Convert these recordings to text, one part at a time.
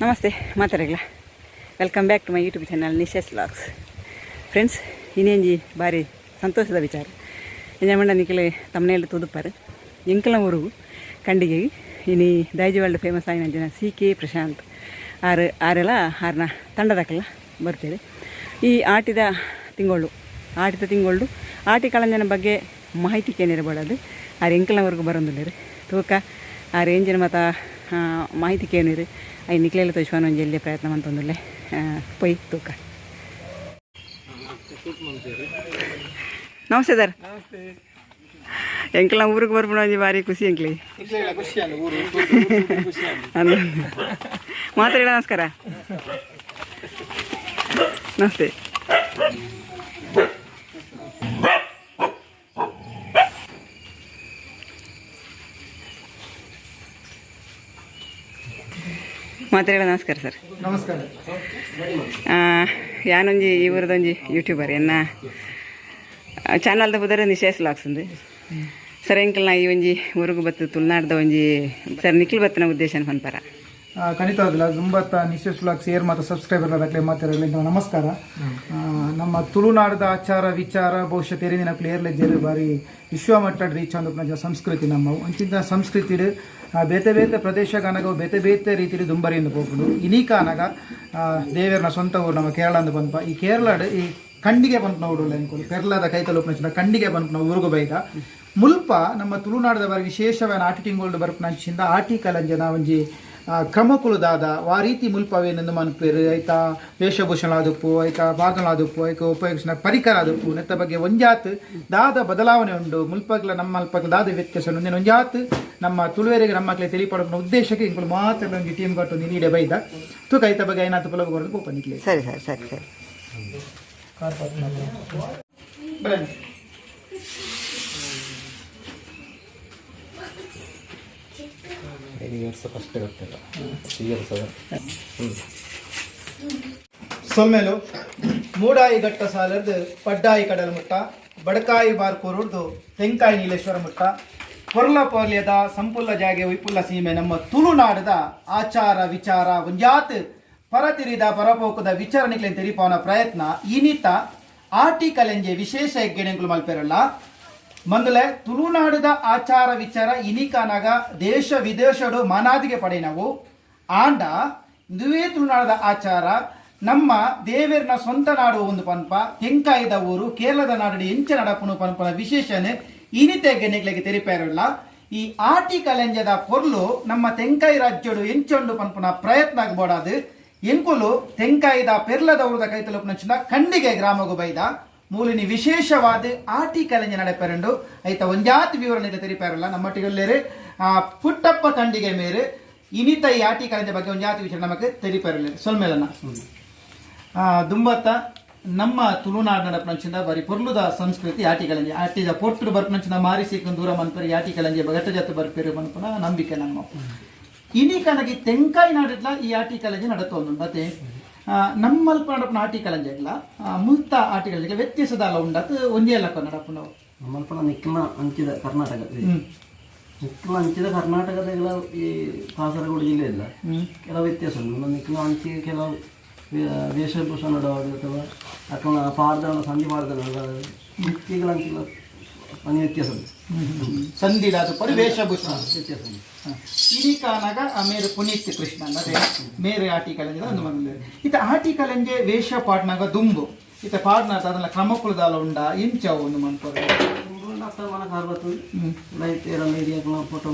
ನಮಸ್ತೆ ಮಾತಾಡಲ್ಲ welcome back to my YouTube channel Nishesh logs friends ಇನ್ನೇಂಜಿ ಭಾರಿ ಸಂತೋಷದ ವಿಚಾರ. ಎಂಜಾಮಂಡ ನಿಖಲೆ ತಮ್ಮನೆಯಲ್ಲಿ ತೂದುಪ್ಪಾರೆ. ಎಂಕಲ ಊರು ಕಂಡಿಗೆ. ಇನಿ ದೈಜಿ ವರ್ಲ್ಡ್ ಫೇಮಸ್ ಆಗಿನ ಜನ ಸಿ ಕೆ ಪ್ರಶಾಂತ್ ಆರು, ಆರೆಲ್ಲ ಆರನ ತಂಡದಕ್ಕೆಲ್ಲ ಬರ್ತೇವೆ. ಈ ಆಟಿದ ತಿಂಗಳು ಆಟಿದ ತಿಂಗಳು ಆಟಿ ಕಳಂಜನ ಬಗ್ಗೆ ಮಾಹಿತಿ ಕೇನಿರಬಾರ್ದು ಆರು ಎಂಕಲವರೆಗೂ ಬರೋದಿಲ್ಲ ರೀ. ತೂಕ ಆ ರೇಂಜಿನ ಮತ್ತು ಮಾಹಿತಿ ಕೇಳಿರಿ. ಐ ನಿಕ್ಲೆಲ್ಲ ತೋರಿಸುವ ಒಂದು ಜಲ್ದಿ ಪ್ರಯತ್ನ ಅಂತಂದಿಲ್ಲ ಪೊಯ್ ತೂಕ. ನಮಸ್ತೆ ಸರ್. ಎಂಕಲ ಊರಿಗೆ ಬರ್ಬಿಡ ಭಾರಿ ಖುಷಿ ಎಂಕ್ಲಿ ಮಾತ್ರ ಮಾತಾಡಿ ನಮಸ್ಕಾರ. ನಮಸ್ತೆ. ಮಾತಾಡ ನಮಸ್ಕಾರ ಸರ್. ನಮಸ್ಕಾರ. ಯಾನೊಂಜಿ ಈ ಊರದೊಂಜಿ ಯೂಟ್ಯೂಬರ್ ಎನ್ನ? ಚಾನಲ್ದ ಬುದರ ನಿಶೇಸ್ ಲಾಕ್ಸ್ ఉంది ಸರ್ ಎಂಕಲ್ ನಾ ಈ ಒಂಜಿ ಊರಿಗೆ ಬತ್ತು ತುಳುನಾಡ್ದ ಒಂಜಿ ಸರ್ ನಿಖಿಲ್ ಬತ್ತಿನ ಉದ್ದೇಶ ಪನ್ಪರ ಖಂಡಿತ ಖಂಡಿತವಾಗಿಲ್ಲ ಜುಂಬತ್ತ ನಿಶೇಷ್ ವ್ಲಾಗ್ಸ್ ಸೇರ್ ಮತ್ತು ಸಬ್ಸ್ಕ್ರೈಬರ್ ಅದಕ್ಕೆ ಮಾತಾಡಲಿ ನಮಸ್ಕಾರ. ನಮ್ಮ ತುಳುನಾಡದ ಆಚಾರ ವಿಚಾರ ಬಹುಶಃ ತೆರಿದಿನ ಪ್ಲೇಯರ್ ಜೇರ್ ಬಾರಿ ವಿಶ್ವಮಟ್ಟದ ರೀಚ್ ಅಂದ ಸಂಸ್ಕೃತಿ ನಮ್ಮ ಅಂಚಿನ ಸಂಸ್ಕೃತಿ ಬೇತೆ ಬೇತೆ ಪ್ರದೇಶಗಾನಗ ಬೇತೆ ಬೇತೆ ರೀತಿಯಲ್ಲಿ ದುಂಬರಿಯಿಂದ ಹೋಗ್ಬೋದು ಇನೀಕಾನಾಗ ದೇವರನ ಸ್ವಂತ ಊರು ನಮ್ಮ ಕೇರಳ ಅಂದು ಪಂಪ ಈ ಕೇರಳ ಈ ಕಂಡಿಗೆ ಪಂಪ್ ನೋಡಲ್ಲ ಅನ್ಕೊಳ್ಳಿ ಕೇರಳದ ಕೈ ತಲುಪ ಕಂಡಿಗೆ ಬಂತು ನಾವು ಊರುಗು ಬೈದ. ಮುಲ್ಪ ನಮ್ಮ ತುಳುನಾಡದವರ ವಿಶೇಷವಾದ ಆಟಿ ತಿಂಗಳು ಬರ್ಪನಂಚಿಂದ ಆಟಿ ಕಲಂಜನ ಒಂಜಿ ಕ್ರಮಕುಲದಾದ ಆ ರೀತಿ ಮುಲ್ಪವೇನೆಂದು ಮನ್ಪೇರು ಐತ ವೇಷಭೂಷಣ ಆದುಪ್ಪು ಐತ ಬಾಗಲ ಆದುಪ್ಪು ಐಕ ಉಪಯೋಗಿಸಿದ ಪರಿಕರ ಆದಪ್ಪು ನೆತ್ತ ಬಗ್ಗೆ ಒಂಜಾತ್ ದಾದ ಬದಲಾವಣೆ ಉಂಡು. ಮುಲ್ಪಗ್ಲ ನಮ್ಮ ಅಲ್ಪಗ್ಲ ದಾದ ವ್ಯತ್ಯಾಸ ಉಂಡು. ಒಂಜಾತ್ ನಮ್ಮ ತುಳುವೇರಿಗೆ ನಮ್ಮ ಮಕ್ಕಳಿಗೆ ತಿಳಿಪಡೋ ಉದ್ದೇಶಕ್ಕೆ ಇಂಗಳು ಮಾತ್ರ ಒಂದು ಟೀಮ್ ಕಟ್ಟು ನೀಡೆ ಬೈದ. ತೂಕ ಐತ ಬಗ್ಗೆ ಏನಾದ್ರು ಪುಲಗ ಬರೋದು ಸರಿ ಸರಿ ಸರಿ ಸರ್. ಸೊಲ್ಮೆಲು ಮೂಡಾಯಿ ಘಟ್ಟ ಸಾಲದ್ದು ಪಡ್ಡಾಯಿ ಕಡಲ ಮುಟ್ಟ, ಬಡಕಾಯಿ ಬಾರ್ಕೋರುದು ತೆಂಕಾಯಿ ನೀಲೇಶ್ವರ ಮುಟ್ಟ ಪೊರ್ಲ ಪೊರ್ಲಿಯದ ಸಂಪುಲ್ಲ ಜಾಗೆ ವಿಪುಲ್ಲ ಸೀಮೆ ನಮ್ಮ ತುಳುನಾಡದ ಆಚಾರ ವಿಚಾರ ಒಂಜಾತ್ ಪರತಿರಿದ ಪರಪೋಕದ ವಿಚಾರಣೆಗಳನ್ನು ತೆರಿಪಾವನ ಪ್ರಯತ್ನ ಇನಿತ ಆಟಿ ಕಲೆಂಜೆ ವಿಶೇಷ ಹೆಗ್ಗೆಣೆಗಳು ಮಲ್ಪೆರಲ್ಲ. ಮಂದಲೆ, ತುಳುನಾಡದ ಆಚಾರ ವಿಚಾರ ಇನಿಕಾನಾಗ ದೇಶ ವಿದೇಶಡು ಮನಾದಿಗೆ ಪಡಿನವು. ಆಂಡ ಇದುವೇ ತುಳುನಾಡದ ಆಚಾರ, ನಮ್ಮ ದೇವೇರ್ನ ಸ್ವಂತ ನಾಡು ಒಂದು ಪನ್ಪ ತೆಂಕಾಯ್ದ ಊರು, ಕೇರಳದ ನಾಡು ಎಂಚ ನಡಪುನು ಪನ್ಪನ ವಿಶೇಷನೆ ಇನಿ ಗೆನೆಗ್ಲೆಗೆ ತೆರಿಪೇರಲ್ಲ ಈ ಆಟಿ ಕಲೆಂಜದ ಪೊರ್ಲು ನಮ್ಮ ತೆಂಕಾಯಿ ರಾಜ್ಯಡು ಎಂಚೊಂಡು ಪನ್ಪನ ಪ್ರಯತ್ನ ಆಗ್ಬೋಡಾದು ಎಂಕುಲು ತೆಂಕಾಯ್ದ ಕೈ ತಲುಪಿನ ಚಿನ್ನ ಕಂಡಿಗೆ ಗ್ರಾಮಗು ಬೈದ. ಮೂಲಿನಿ ವಿಶೇಷವಾದ ಆಟಿ ಕಲೆಂಜ ನಡೆಪೆರಂಡು. ಐತ ಒಂಜಾತಿ ವಿವರಣೆ ತೆರಿಪಾರಲ್ಲ ಆ ಪುಟ್ಟಪ್ಪ ಕಂಡಿಗೆ ಮೇರೆ ಇನಿತ ಈ ಆಟಿ ಕಲೆಂಜ ಬಗ್ಗೆ ಒಂಜಾತಿ ವಿಚಾರ ನಮಗೆ ತೆರಿಪಾರಲ್ಲ ಆ, ದುಂಬತ್ತ ನಮ್ಮ ತುಳುನಾಡು ನಡಪನಂಚಿಂದ ಬರಿ ಪೊರ್ಲುದ ಸಂಸ್ಕೃತಿ ಆಟಿ ಕಲೆಂಜೆ ಆಟಿದ ಪೊಟ್ಟು ಮಾರಿ ಸಿಕ್ಕನ್ ದೂರ ಮನ್ಪರಿ ಆಟಿ ಕಲೆಂಜೆ ಬಗಟ್ಟ ಜಾತ ಬರ್ಪೇರು ಮನ್ಪನ ನಂಬಿಕೆ ನಮ್ಮ ಇನಿ ಕನಗಿ ತೆಂಕಾಯಿ ನಾಡಿದ್ಲ ಈ ಆಟಿ ಕಲೆಂಜೆ ನಡತೊಂದು ಮತ್ತೆ ನಮ್ಮಲ್ಪ ನಡಪನ ಆಟಿ ಕಲೆಂಜೆಗ್ಲ ಆ, ಮುಲ್ತ ಆಟಿ ವ್ಯತ್ಯಾಸದ ಅಲ್ಲ ಉಂಡತ್ ಒಂದೇ ಅಲ್ಲ ಕನ್ನಡಪ್ಪ ನಾವು ನಮ್ಮಲ್ಪ ನಿಕ್ಕಿನ ಅಂಚಿದ ಕರ್ನಾಟಕ ನಿಕ್ಕಿನ ಅಂಚಿದ ಕರ್ನಾಟಕದ ಈ ಕಾಸರಗೋಡು ಜಿಲ್ಲೆ ಇಲ್ಲ. ಕೆಲವು ವ್ಯತ್ಯಾಸ ಉಂಟು. ನಮ್ಮ ನಿಕ್ಕಿನ ಅಂಚಿ ಕೆಲವು ವೇ- ವೇಷಭೂಷಣ ನಡುವಾಗ ಅಥವಾ ಅಥವಾ ಪಾಡ್ದನ ಸಂಧಿ ಪಾಡ್ದನ ನಿಕ್ಕಿಗಳ ಅಂಚಿಲ ವ್ಯತ್ಯಾಸ ಸಂಧಿಲ ಅದು ಪರಿ ವೇಷಭೂಷಣ. ವ್ಯತ್ಯಾಸ ಇನಿ ಕಾನಾಗ ಮೇರೆ ಪುನೀತ್ ಕೃಷ್ಣ ಅಂದ್ರೆ ಮೇರೆ ಆಟಿ ಕಲೆಂಜ ಒಂದು ಮಗಲು ಇತ ಆಟಿ ಕಲೆಂಜೆ ವೇಷ ಪಾಡ್ನಾಗ ದುಂಬು. ಇತ ಪಾಡ್ನ ಅದನ್ನ ಕ್ರಮಕುಲದಾಲ ಉಂಡ ಇಂಚ ಒಂದು ಮನ್ಪರು. ಫೋಟೋ ಫೋಟೋ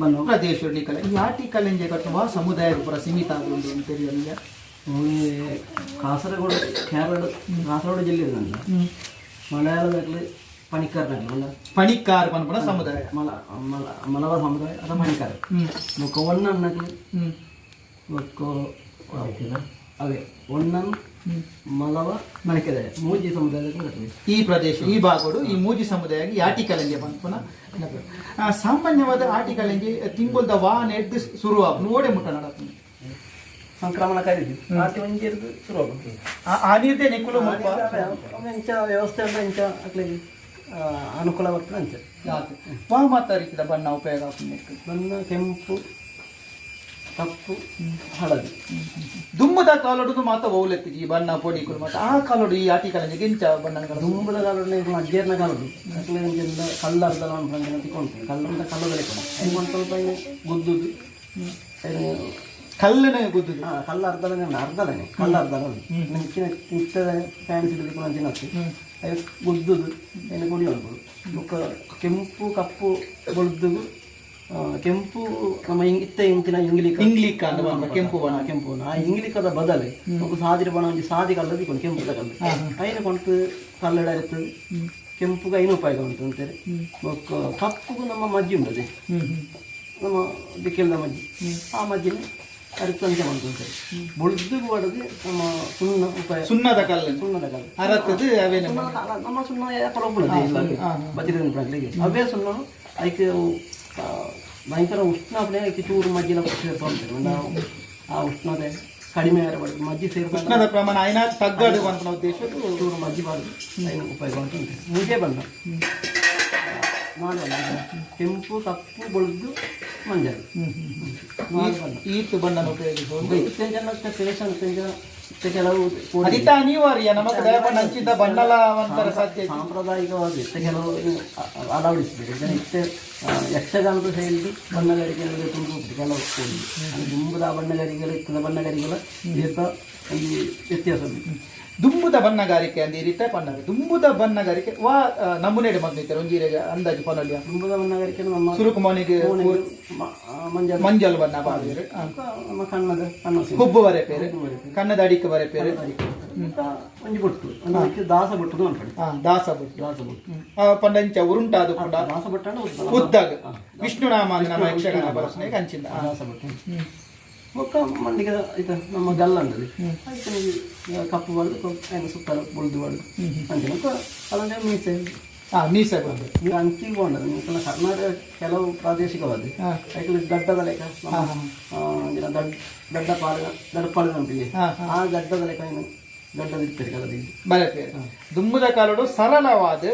ಬನ್ನು ಪ್ರದೇಶ ಕಲೆ ಈ ಆಟಿ ಕಲೆಂಜೆ ಕಟ್ಟುವ ಸಮುದಾಯದ ಪುರ ಸೀಮಿತ ಆಗುವುದು ಅಂತ ಕಾಸರಗೋಡು ಕೇರಳ ಕಾಸರಗೋಡು ಜಿಲ್ಲೆ ಮಲಯಾಳದಲ್ಲಿ ಪಣಿಕರ್ನಲ್ಲ ಪಣಿಕಾರ್ ಪನ್ಪುನ ಸಮುದಾಯ. ಮಲ ಮಲ ಮಲವ ಸಮುದಾಯ ಅದ ಪಣಿಕರ್? ಹ್ಮ್. ಮುಖ ಒನ್ನನ್ನಕ್ಕೆ ಹ್ಮ್. ಮುಖ ಅವೇ ಒನ್ನನ್ ಹ್ಮ್. ಮಲವ ಮಣಿಕೆದೆ ಮೂಜಿ ಸಮುದಾಯಕ್ಕೆ ಕಟ್ಟಬೇಕು ಈ ಪ್ರದೇಶ ಈ ಭಾಗಡು ಈ ಮೂಜಿ ಸಮುದಾಯ ಈ ಆಟಿ ಕಲೆಂಜೆ ಆ, ಸಾಮಾನ್ಯವಾದ ಆಟಿ ಕಲೆಂಜೆ ತಿಂಗೊಲ್ದ ಎದ್ದು ನೆಡ್ದು ಶುರುವಾಗ್ ನೋಡೆ ಮುಟ್ಟ ನಡ ಸಂಕ್ರಮಣ ಕರೀದಿ ಆಟಿ ಒಂಜಿ ಇರ್ದು ಶುರು ಆಗುತ್ತೆ ಆ- ಆ ನೀರ್ದೆ ನಿಕ್ಕುಲು ಮುಲ್ಪ ಇಂಚ ವ್ಯವಸ್ಥೆ ಇಂಚ ಹಾಕ್ಲಿಕ್ಕೆ ಆ, ಅನುಕೂಲ ಬರ್ತದೆ ಅಂತ ಹೇಳಿ. ಮಾತ ರೀತಿಯ ಬಣ್ಣ ಉಪಯೋಗ ಆಗ್ತದೆ ಬಣ್ಣ ಕೆಂಪು ಕಪ್ಪು ಹಳದಿ. ದುಂಬದ ಕಾಲೊಡದು ಮಾತ ಈ ಬಣ್ಣ ಪೊಡಿ ಕುಲು ಮಾತ ಆ ಕಾಲೊಡು ಈ ಆಟಿಕಲ ಗೆಂಚ ಬಣ್ಣ ದುಂಬದ ಕಾಲದಲ್ಲಿ ಅಜ್ಜೇರ್ನ ಕಾಲದು ಅಕ್ಲೆಂಜಿಂದ ಕಲ್ಲರ್ದಲ ಅಂತ ತಿಳ್ಕೊಂತೀನಿ ಕಲ್ಲಂತ ಕಲ್ಲದಲ್ಲಿ ಕೊಡ. ಸ್ವಲ್ಪ ಗುದ್ದುದು. ಕಲ್ಲನೆ ಗುದ್ದುದು. ಆ, ಕಲ್ಲ ಅರ್ಧಲನೆ ಉಂಟು. ಅರ್ಧಲನೆ ಕಲ್ಲ ಅರ್ಧಲನೆ ಮಿಕ್ಕಿನ ಮಿಕ್ಕದ ಫ್ಯಾನ್ಸಿ ತಿನ್ನತ್ತು ಗುದ್ದುದು. ಏನು ಕುಡಿ ಬೊಕ್ಕ ಕೆಂಪು ಕಪ್ಪು ಬೊಳ್ದು ಕೆಂಪು ನಮ್ಮ ಇತ್ತ ಇಂತಿನ ಇಂಗ್ಲಿಕ ಇಂಗ್ಲಿಕ ಅಂದ ಕೆಂಪು ಬಣ ಕೆಂಪು. ಆ ಇಂಗ್ಲಿಕದ ಬದಲೆ ಒಂದು ಸಾದಿರ ಬಣ ಒಂದು ಸಾದಿ ಕಲ್ಲದ ಇಕೊಂಡು ಕೆಂಪು ಕಲ್ಲು ಐನು ಕೊಂಡು ಕಲ್ಲಡ ಇರ್ತದೆ ಕೆಂಪುಗೆ ಐನು ಉಪಯೋಗ ಉಂಟು ಅಂತೇಳಿ ಬೊಕ್ಕ ಕಪ್ಪುಗೂ ನಮ್ಮ ಮಜ್ಜಿ ಉಂಟದೆ ನಮ್ಮ ದಿಕ್ಕೆಲ್ದ ಮಜ್ಜಿ ಆ ಮಜ್ಜಿನ ಅರಿತಂತೆ ಮಾಡ್ತು ಅಂತೇಳಿ ಬುಳ್ದಿಗೂ ಹೊಡೆದು ನಮ್ಮ ಸುಣ್ಣ ಉಪಯೋಗ ಸುಣ್ಣದ ಕಲ್ಲು ಸುಣ್ಣದ ಕಲ್ಲು ಅರತ್ತದು ಅವೇನು ಸುಣ್ಣದ ಕಾಲ- ನಮ್ಮ ಸುಣ್ಣ ಯಾಕೊಳಬುಳದೆ ಇಲ್ಲ ಬದಿರಿನ ಪ್ರಕ್ರಿಯೆ ಅವೇ ಸುಣ್ಣ ಅದಕ್ಕೆ ಆ, ಭಯಂಕರ ಉಷ್ಣಾಪನೆ ಅದಕ್ಕೆ ಚೂರು ಮಜ್ಜಿನ ಸೇರ್ಕೊಂತಾರೆ ನಾವು ಆ ಉಷ್ಣತೆ ಕಡಿಮೆ ಆರಬಾರ್ದು ಮಜ್ಜಿ ಸೇರ್ಕೊಂಡು ಉಷ್ಣದ ಪ್ರಮಾಣ ಐನಾ ತಗ್ಗಡು ಅಂತ ಉದ್ದೇಶ ಚೂರು ಮಜ್ಜಿ ಬಾರ್ದು ಏನು ಉಪಯೋಗ ಅಂತ ಉಂಟು ಮುಜೆ ಬಣ್ಣ ಕೆಂಪು ಕಪ್ಪು ಬಳಿದು ಬಣ್ಣ ಈತು ಬಣ್ಣನ ಉಪಯೋಗಿಸಬಹುದು ಇತ್ತೆಂಜನ ಇತ್ತೆ ಕೆಲವು ಅದಿತ ಅನಿವಾರ್ಯ ನಮಗೆ ಹಂಚಿದ ಬಣ್ಣಲ ಒಂಥರ ಸಾಧ್ಯ ಸಾಂಪ್ರದಾಯಿಕವಾಗಿ ಇತ್ತೆ ಕೆಲವು ಅ- ಅಳವಡಿಸಿದ್ದಾರೆ ಈಗ ಇತ್ತೆ ಯಕ್ಷಗಾನದ ಶೈಲಿ ಬಣ್ಣಗಾರಿಕೆಗಳಿಗೆ ತುಂಬ ಕೆಲವು ದುಂಬುದ ಬಣ್ಣಗಾರಿಕೆಗಳು ಇತ್ತದ ಬಣ್ಣಗಾರಿಕೆಗಳ ಒಂದು ವ್ಯತ್ಯಾಸ. ದುಂಬುದ ಬಣ್ಣಗಾರಿಕೆ ಅಂದ್ರೆ ಈ ರೀತಿ ಬಣ್ಣ ದುಂಬುದ ಬಣ್ಣಗಾರಿಕೆ. ವಾ ನಮ್ಮನೇಡೆ ಬಂದಿದ್ದಾರೆ ಒಂಜೀರೆಗೆ ಅಂದಾಜು ಪೊನಲ್ಯ ದುಂಬುದ ಬಣ್ಣಗಾರಿಕೆ ನಮ್ಮ ಸುರುಕು ಮಂಜಲ್ ಮಂಜ ಮಂಜಲ್. ಬಣ್ಣ ಬಾವಿರು ನಮ್ಮ ಕಣ್ಣದ. ಹುಬ್ಬು ಬರೆ ಪೇರೆ. ಕಣ್ಣದ ಅಡಿಕೆ ಬರೆ ಪೇರೆ. ಒಂಜಿ ಬೊಟ್ಟು. ದಾಸ ಬೊಟ್ಟು ದಾಸ ಬುಟ್ಟು. ದಾಸ ಬೊಟ್ಟು. ಆ ಪಂಡಂಚ ಉರುಂಟಾದು ಪಂಡ ದಾಸ ಬೊಟ್ಟು. ಉದ್ದಾಗ. ವಿಷ್ಣುನಾಮ ನಮ್ಮ ಯಕ್ಷಗಾನ ಹಂಚಿಂದ ಆ. ದಾಸ ಬೊಟ್ಟು. ಮೊಕ್ಕ ಮಂಡಿಗೆ ಇದು ನಮ್ಮ ಗಲ್ಲ ಆಯ್ತು ನೀವು ಕಪ್ಪು ಬಳ್ದು ಏನು ಸುತ್ತಲ ಬುಳ್ದು ಬಳ್ದು ಅಂಚಿನ ಅದಂದ್ರೆ ಮೀಸೆ ಹಾ ಮೀಸೆ ಬಂದು ನೀವು ಅಂಚಿ ಕೊಂಡದು ನೀವು ಕೆಲ ಕರ್ನಾಟಕ ಕೆಲವು ಪ್ರಾದೇಶಿಕವಾದ ಹಾ. ಯಾಕಂದ್ರೆ ಗಡ್ಡದ ಲೆಕ್ಕ ನಮ್ಮ, ಆ, ಒಂದಿನ ದಡ್ ದಡ್ಡ ಪಾಲ ದಡ್ಡ ಪಾಲ ಉಂಟಿದೆ ಹಾ, ಆ ಗಡ್ಡದ ಲೆಕ್ಕ ಏನು ಗಡ್ಡದ ದುಮ್ಮದ ಕಾಲೋಡು ಸರಳವಾದ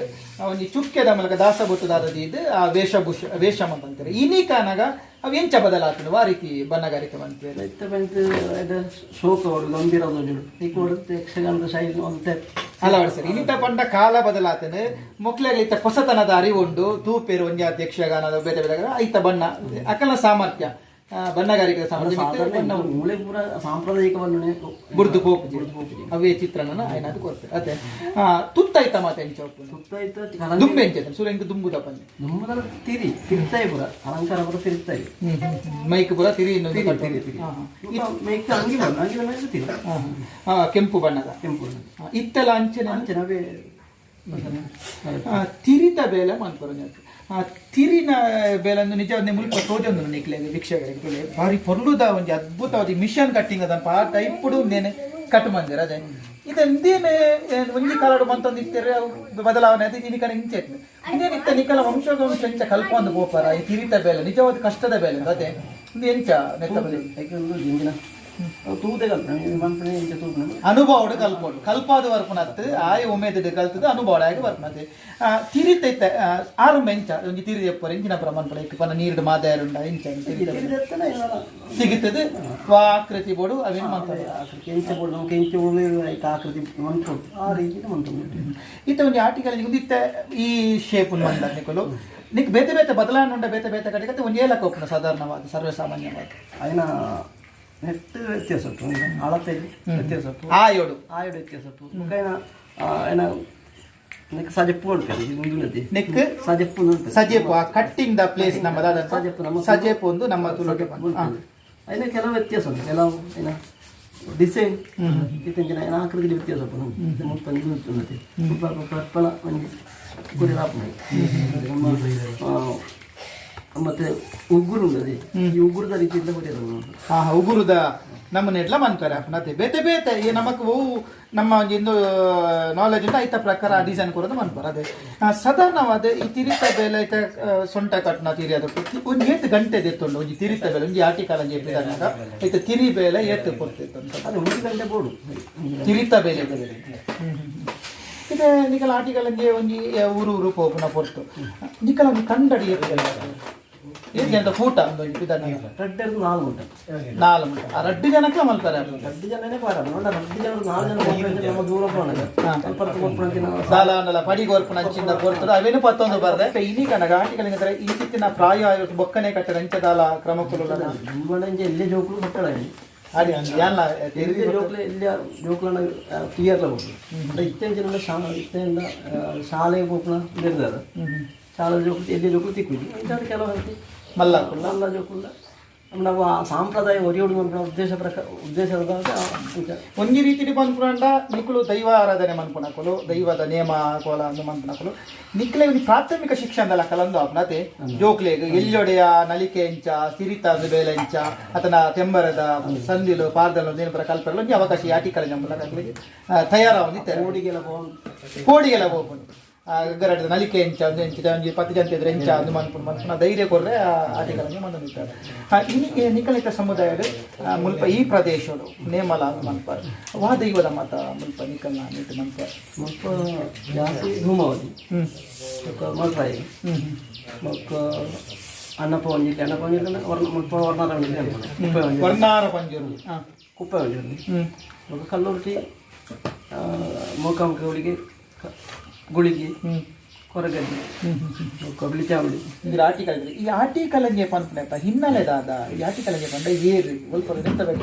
ಒಂದು ಚುಕ್ಕೆದ ಮೂಲಕ ದಾಸಭೂತದಾದ ಇದು ಆ ವೇಷಭೂಷ ವೇಷ ಅಂತಾರೆ. ಇನಿ ಕಾನಾಗ ಅವು ಎಂಚ ಬದಲಾತನು ಆ ರೀತಿ ಬಣ್ಣಗಾರಿಕೆ ಬಂತು ಇತ್ತ ಬಂತು ಇದು ಶೋಕ ಹೊಡು ಗಂಭೀರ ಈಗ ಹೊಡುತ್ತೆ ಯಕ್ಷಗಾನದ ಶೈಲಿ ಇನ್ನಿತ ಪಂಡ ಕಾಲ ಬದಲಾತೇನೆ. ಮೊಕ್ಲೆಗೆ ಇತ್ತ ಹೊಸತನದ ಅರಿವುಂಡು. ತೂಪೇರು ಒಂಜಾತಿ ಯಕ್ಷಗಾನದ ಬೇರೆ ಬೇರೆ ಐತ ಬಣ್ಣ. ಅಕಲ ಸಾಮರ್ಥ್ಯ. ಬಣ್ಣಗಾರಿಕೆ ಪೂರ ಸಾಂಪ್ರದಾಯಿಕವನ್ನು ಬುರ್ದು ಹೋಗುದು ಅವೇ ಚಿತ್ರಣನ ಐನಾದು ಕೊಡ್ತಾರೆ. ಅದೇ. ಆ, ತುತ್ತೈತ ಮಾತ ಎಂಚ ಒಪ್ಪುನು. ಸುತ್ತ ಸುರ ಸುರಂಗ ದುಂಬುದ ಪಂದೆ ದುಮ್ಮದಲ್ಲ ತಿರಿ ತಿರ್ತಾಯಿ ಪುರ. ಅಲಂಕಾರ ಪುರ ತಿರ್ತಾಯಿ ಮೈಕ್ ಪುರ ತಿರಿ ಇನ್ನೊಂದು ತಿರಿ ತಿರಿ ಹಾ. ಅಂಗಿ ಬಣ್ಣ ಅಂಗಿ ಬಣ್ಣ ತಿರಿ. ಕೆಂಪು ಬಣ್ಣದ. ಕೆಂಪು ಆ, ಇತ್ತೆಲ್ಲ ಅಂಚನೆ ಅಂಚನವೇ ಆ, ತಿರಿತ ಬೇಲೆ ಆ ತಿರಿನ ಬೇಲನ್ನು ನಿಜವಾದ ಮುಲ್ಪ ತೋಜೊಂದು ನಿಕ್ಲೆಗೆ ಭಿಕ್ಷೆಗಳಿಗೆ ಬೆಲೆ ಬಾರಿ ಪೊರ್ಲುದ ಒಂಜಿ ಅದ್ಭುತವಾದ ಮಿಷನ್ ಕಟ್ಟಿಂಗ್ ಅದಪ್ಪ ಆ ಟೈಪುಡು ನೇನೆ ಕಟ್ಟು ಮಂದಿರ ಅದೇ ಇದೆಂದೇನೆ ಒಂಜಿ ಕಾಲಡು ಮಂತೊಂದು ಇತ್ತರೆ ಅವು ಬದಲಾವಣೆ ಅದು ಇನಿ ಕಡೆ ಇಂಚೆ ಇದೇನು ಇತ್ತ ನಿಕ್ಕಲ ವಂಶವಂಶ ಎಂಚ ಕಲ್ಪೊಂದು ಗೋಪರ ಈ ತಿರಿತ ಬೇಲೆ ನಿಜವಾದ ಕಷ್ಟದ ಬೇಲೆ ಅದು ಅದೇ ಒಂದು ಎಂಚ ನೆತ್ತ ತೂದೆ ಕಲ್ಪುಂಡು ಮನ್ಪನೆ ತೂದು ಅನುಭವವುಡು ಕಲ್ಪೊಂಡು ಕಲ್ಪಾದ್ ಒರ್ಪುನ ಅತ್ ಆಯೆ ಉಮೆದ ಕಲ್ತುದ್ ಅನುಭವಲ ಆಕ್ ಪರ್ಪೆ ಆ ತಿರಿತ್ತೆತೆ ಆರು ಮಂಚ ಒಂಜಿ ತಿರಿ ಪೊರೆ ಇಂಚಿನ ಪರ ಮನ್ಪಲ ಐಟ್ ಪನ ನೀರ್ಡ್ ಮಾದೆಲು ಉಂಡ ಇಂಚ ಇಂಚಿತ್ತನೆ ಸಿಗಿತುದ್ ಕ್ವಾಕೃತಿ ಪೊಡು ಅವೆನ್ ಮಂತ ಆಕ ಕೆಡು ಕೆಯಿ ಉಡುದ್ ಆಕೃತಿ ಮಂತು ಆರಿ ಇತ್ತ ಒಂಜಿ ಆರ್ಟಿಕಲ್ ಉಂದಿತ್ತೆ ಈ ಶೇಪ್ ಮಂತ ಎಕುಲು ನಿಕ್ ಬೇತೆ ಬೇತೆ ಬದಲಾನುಂಡ ಬೇತೆ ಬೇತೆ ಕಡೆಗತ್ತ ಒಂಜಿ ಎಲೆ ಕೊಪ್ಪುಂಡು ಸಾಧಾರಣ ಆದ್ ಸರ್ವ ಸಾಮಾನ್ಯ ನೆಟ್ ವ್ಯತ್ಯಾಸಟ್ಟು ಅಳತೆಯಲ್ಲಿ ವ್ಯತ್ಯಾಸಟ್ಟು ಆಯೋಡು ಆಯೋಡು ವ್ಯತ್ಯಾಸಟ್ಟು ಮುಖೇನ ಏನ ನೆಕ್ ಸಜೆಪ್ಪು ಅಂತಾರೆ ಹಿಂದುಳದಿ ನೆಕ್ ಸಜೆಪ್ಪು ಸಜೆಪ್ಪು ಆ ಕಟ್ಟಿಂಗ್ ದ ಪ್ಲೇಸ್ ನಮ್ಮ ಸಜೆಪ್ಪು ನಮ್ಮ ಸಜೆಪ್ಪು ಒಂದು ನಮ್ಮ ತುಲೋಕೆ ಅದನ್ನ ಕೆಲವು ವ್ಯತ್ಯಾಸ ಉಂಟು ಕೆಲವು ಏನ ಡಿಸೈನ್ ಇತ್ತೀಚಿನ ಏನ ಆಕೃತಿಯಲ್ಲಿ ವ್ಯತ್ಯಾಸ ಉಂಟು ನಮ್ಮ ಮುಪ್ಪ ನಿಲ್ಲುತ್ತೆ ಪರ್ಪಲ ಮಂಜಿ ಕುರಿಲಾಪ ನಮ್ಮ ಮತ್ತೆ ಉಗುರು ಉಂಟದೆ. ಉಗುರದ ರೀತಿಯಿಂದ ಹಾ ಹಾ, ಉಗುರುದ ನಮ್ಮನ್ನ ಎಡ್ಲ ಮನ್ಪರೆ ಮತ್ತೆ ಬೇತೆ ಬೇತೆ ಈ ನಮಕ್ ಅವು ನಮ್ಮ ಒಂದು ನಾಲೆಜ್ ಇಂದ ಐತ ಪ್ರಕಾರ ಡಿಸೈನ್ ಕೊಡೋದು ಮನ್ಪರ ಅದೇ. ಸಾಧಾರಣವಾದ ಈ ತಿರಿತ ಬೆಲೆ ಐತ ಸೊಂಟ ಕಟ್ನ ತಿರಿ ಅದು ಒಂದ್ ಏತ್ ಗಂಟೆ ದೆತ್ತೊಂಡು ಒಂಜಿ ತಿರಿತ ಬೆಲೆ ಒಂಜಿ ಆಟಿ ಕಾಲ ಜೆಪ್ಪಿದಾಗ ಐತ ತಿರಿ ಬೇಲೆ ಏತ್ ಕೊಡ್ತಿತ್ತು ಅದು ಒಂದು ಗಂಟೆ ಬೋಡು. ತಿರಿತ ಬೇಲೆ. ಬೇಲೆ. ಇದು ನಿಕಲ ಒಂಜಿ ಊರು ಊರು ಪೋಪುನ ಪೊರ್ತು. ನಿಕಲ ಒಂದು ತಂಡಡಿ ಇರ್ತದೆ ಅಂತ ಕೂಟ ಒಂದು ಇದನ್ನ ರೆಡ್ ಇರೋದು ನಾಲ್ಕು ಉಂಟು ನಾಲ್ ಮುಟ್ಟ ಆ ರಡ್ಡು ಜನಕ್ಕೆ ಮಲ್ತಾರೆ ಅದು. ರೆಡ್ ಜನನೇ ಪಾರ ನೋಡ ರೆಡ್ ಜನ ನಾಲ್ಕು ಜನ ಹೋಗ್ಬೇಕು ನಮ್ಮ ದೂರ ಹೋಗೋಣ ಸ್ವಲ್ಪ ಕೊಟ್ಟು ನಾವು ಸಾಲ ಅನ್ನಲ್ಲ ಪಡಿ ಗೋರ್ಪು ನಂಚಿಂದ ಕೊಡ್ತದೆ ಅವೇನು ಪತ್ತೊಂದು ಬರ್ದೆ ಇಲ್ಲಿ ಕನಗ ಆಟಿಗಳಿಂದ್ರೆ ಇಂಚಿತ್ತಿನ ಪ್ರಾಯ ಆಯೋದು ಬೊಕ್ಕನೆ ಕಟ್ಟೆ ರಂಚದಾಲ ಕ್ರಮಕ್ಕುಲು ನಮ್ಮನೆ ಎಲ್ಲಿ ಜೋಕ್ಲು ಕೊಟ್ಟಳ ಅದೇ ಯಾನ್ಲ ಎಲ್ಲಿ ಜೋಕ್ಲೆ ಎಲ್ಲಿ ಜೋಕ್ಲನ ಕ್ಲಿಯರ್ಲ ಹೋಗ್ಲಿ ಅಂದ್ರೆ ಇತ್ತೀಚಿನ ಶಾಲೆ ಇತ್ತೆಯಿಂದ ಶಾಲೆಗೆ ಹೋಗ್ಲ ನಿರ್ಧಾರ ಜೋಕ್ಲು ಎಲ್ಲಿ ಜೋಕ್ಲು ತಿಕ್ಕಿದ್ವಿ ಇಂಥದ್ದು ಕೆಲವು ಹೇಳ್ತಿ మళ్ళా ಜೋಕ್ಲ ನಾವು ಆ ಸಾಂಪ್ರದಾಯ ಒರಿಯೋಡು ನಮ್ಮ ಉದ್ದೇಶ ಪ್ರಕಾರ ಉದ್ದೇಶದ ಒಂಜಿ ರೀತಿಲಿ ಬಂದ್ಪುರಂಡ ನಿಕ್ಕಳು ದೈವ ಆರಾಧನೆ ಮನ್ಪುನಕಲು ದೈವದ ನೇಮ ಕೋಲ ಅಂದು ಮನ್ಪುನಕಲು ನಿಕ್ಲೆ ಒಂದು ಪ್ರಾಥಮಿಕ ಶಿಕ್ಷಣದಲ್ಲ ಕಲಂದು ಅಪ್ನತೆ ಜೋಕ್ಲೆಗ್ ಎಲ್ಲಿಯೊಡೆಯ ನಲಿಕೆ ಎಂಚ ಸಿರಿತ ಬೇಲೆ ಎಂಚ ಅತನ ತೆಂಬರದ ಸಂದಿಲು ಪಾರ್ದಲು ನೇನಪರ ಕಲ್ಪರಲು ಒಂಜಿ ಅವಕಾಶ ಯಾಟಿ ಆಟಿಕಲ ಜಂಬುಲ ಕಲ್ಪರಿಗೆ ತಯಾರ ಒಂದಿತ್ತೆ ಓಡಿಗೆಲ್ಲ ಹೋಗಿ ಕೋಡಿಗೆಲ್ಲ ಹೋಗ್ಬೋದು ಗರಡದ ನಲಿಕೆ ಎಂಚ ಒಂದು ಎಂಚ ಒಂಜಿ ಪತ್ತು ಜನ ಇದ್ರೆ ಎಂಚ ಅದು ಮನ್ಪುನ ಮನ್ಪುನ ಧೈರ್ಯ ಕೊರ್ರೆ ಆ ಆಟಿಗಳನ್ನು ಮಂದು ನಿಂತಾರೆ ಇನ್ನು ನಿಕಲಿತ ಸಮುದಾಯದ ಆ, ಮುಲ್ಪ ಈ ಪ್ರದೇಶಗಳು ನೇಮಲ ಅಂತ ಮನ್ಪ ವಾ ದೈವದ ಮತ ಮುಲ್ಪ ನಿಕಲ್ನ ನೀತು ಮನ್ಪ ಮುಲ್ಪ ಜಾಸ್ತಿ ಧೂಮಾವತಿ. ಹ್ಮ್. ಮಕ್ಕ ಅನ್ನಪ್ಪ ಒಂಜಿಲ್ಲಿ ಅನ್ನಪ್ಪ ಒಂಜಿಲ್ಲಿ ವರ್ಣ ಮುಲ್ಪ ವರ್ಣಾರ ಒಂಜಿಲ್ಲಿ ವರ್ಣಾರ ಪಂಜರು. ಹಾ. ಕುಪ್ಪೆ ಒಂಜಿಲ್ಲಿ ಕಲ್ಲುರ್ಟಿ ಮೂಕಾಂಬಿಕೆ ಕ- ಗುಳಿಗಿ ಕೊರಗಡ್ಡೆ ಕೊಬ್ಲಿ ಚಾವಳಿ. ಇದ್ರ ಆಟಿಕಲ್ ಈ ಆಟಿಕಲಂಗೆ ಪನ್ಪುನ ಹಿನ್ನೆಲೆದಾದ ಈ ಆಟಿಕಲಂಗೆ ಪಂಡ ಏರಿ ಸ್ವಲ್ಪ ನಿಂತಬೇಕು